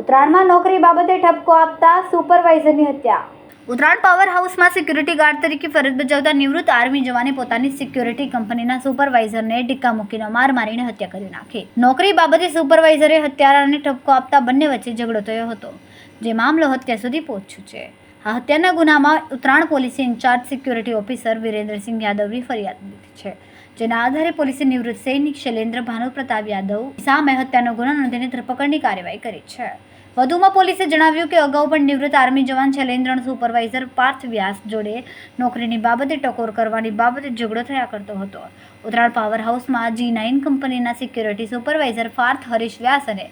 ઉત્તરાયણમાં નોકરી બાબતે ઠપકો આપતા સુપરવાઇઝરની હત્યા. ઉત્તરાયણ પાવર હાઉસમાં સિક્યુરિટી ગાર્ડ તરીકે ફરજ બજાવતા નિવૃત્ત આર્મી જવાને પોતાની સિક્યુરિટી કંપનીના સુપરવાઇઝરને ડિક્કા મૂકીને માર મારીને હત્યા કરી નાખી. નોકરી બાબતે સુપરવાઇઝરે હત્યારાને ઠપકો આપતા બંને વચ્ચે ઝઘડો થયો હતો, જે મામલો હત્યા સુધી પહોંચ્યો છે. આ હત્યાના ગુનામાં Uttarayan police in-charge security officer Virendrasinh યાદવની ફરિયાદ છે. જેના આધારે પોલીસે નિવૃત્ત સૈનિક શૈલેન્દ્ર ભાનુપ્રતાપ યાદવ સામે હત્યાનો ગુનો નોંધીને ધરપકડની કાર્યવાહી કરી છે. વધુમાં પોલીસે જણાવ્યું કે અગાઉ પણ નિવૃત્ત આર્મી જવાન શૈલેન્દ્રનો સુપરવાઇઝર પાર્થ વ્યાસ જોડે નોકરીની બાબતે ટકોર કરવાની બાબતે ઝઘડો થયા કરતો હતો. ઉત્તરાયણ પાવર હાઉસમાં જી નાઇન કંપનીના સિક્યુરિટી સુપરવાઇઝર પાર્થ હરીશ વ્યાસ અને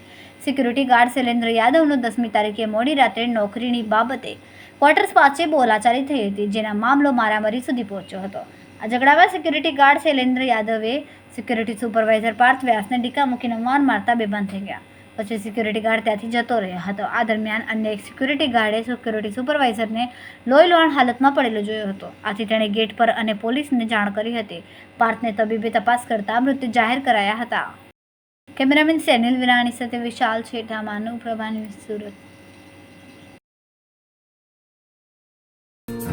સિક્યુરિટી ગાર્ડ શૈલેન્દ્ર યાદવનો દસમી તારીખે મોડી રાત્રે નોકરીની બાબતે ક્વાર્ટર્સ પાસે બોલાચાલી થઈ હતી, જેના મામલો મારામારી સુધી પહોંચ્યો હતો. આ ઝઘડામાં સિક્યુરિટી ગાર્ડ શૈલેન્દ્ર યાદવે. સિક્યુરિટી સુપરવાઇઝર પાર્થ વ્યાસને ડીકા મૂકીને માર મારતા બેભાન થઈ ગયા. પછી સિક્યુરિટી ગાર્ડ ત્યાંથી જતો રહ્યો હતો. આ દરમિયાન અન્ય એક સિક્યુરિટી ગાર્ડે સિક્યુરિટી સુપરવાઇઝરને લોહી લોહાણ હાલતમાં પડેલો જોયો હતો. આથી તેણે ગેટ પર અને પોલીસને જાણ કરી હતી. પાર્થને તબીબે તપાસ કરતા મૃત્યુ જાહેર કરાયા હતા. કેમેરામેન સેનિલ વિરાણી સાથે વિશાલ છેઠા માનવ પ્રભાની સુરત.